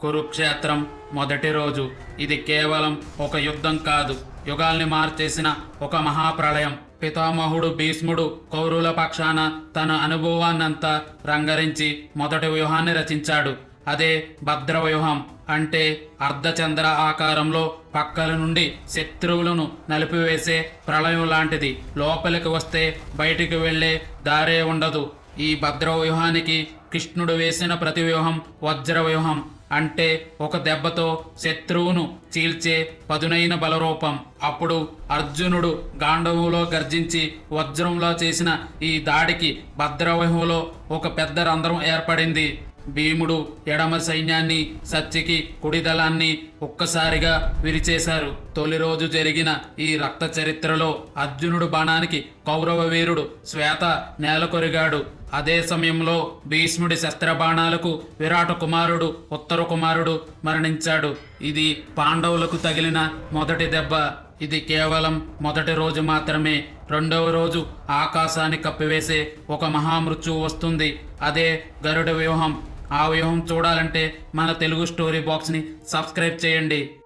కురుక్షేత్రం మొదటి రోజు. ఇది కేవలం ఒక యుద్ధం కాదు. యుగాల్ని మార్చేసిన ఒక మహాప్రళయం. పితామహుడు భీష్ముడు కౌరుల పక్షాన తన అనుభవాన్నంతా రంగరించి మొదటి వ్యూహాన్ని రచించాడు. అదే భద్ర వ్యూహం అంటే అర్ధచంద్ర ఆకారంలో పక్కల నుండి శత్రువులను నలిపివేసే ప్రళయం లాంటిది. లోపలికి వస్తే బయటికి వెళ్ళే దారే ఉండదు. ఈ భద్ర వ్యూహానికి కృష్ణుడు వేసిన ప్రతి వ్యూహం వజ్ర వ్యూహం అంటే ఒక దెబ్బతో శత్రువును చీల్చే పదునైన బలరూపం. అప్పుడు అర్జునుడు గాండవులో గర్జించి వజ్రంలో చేసిన ఈ దాడికి భద్రవ్యూహంలో ఒక పెద్ద రంధ్రం ఏర్పడింది. భీముడు ఎడమ సైన్యాన్ని సత్యకి కుడిదలాన్ని ఒక్కసారిగా విరిచేశారు. తొలి రోజు జరిగిన ఈ రక్త చరిత్రలో అర్జునుడు బాణానికి కౌరవ వీరుడు శ్వేత నేలకొరిగాడు అదే సమయంలో భీష్ముడి శస్త్రబాణాలకు విరాట కుమారుడు ఉత్తర కుమారుడు మరణించాడు. ఇది పాండవులకు తగిలిన మొదటి దెబ్బ. ఇది కేవలం మొదటి రోజు మాత్రమే. రెండవ రోజు ఆకాశాన్ని కప్పివేసే ఒక మహామృత్యువు వస్తుంది. అదే గరుడ వ్యూహం. ఆ వ్యూహం చూడాలంటే మన తెలుగు స్టోరీ బాక్స్ని సబ్స్క్రైబ్ చేయండి.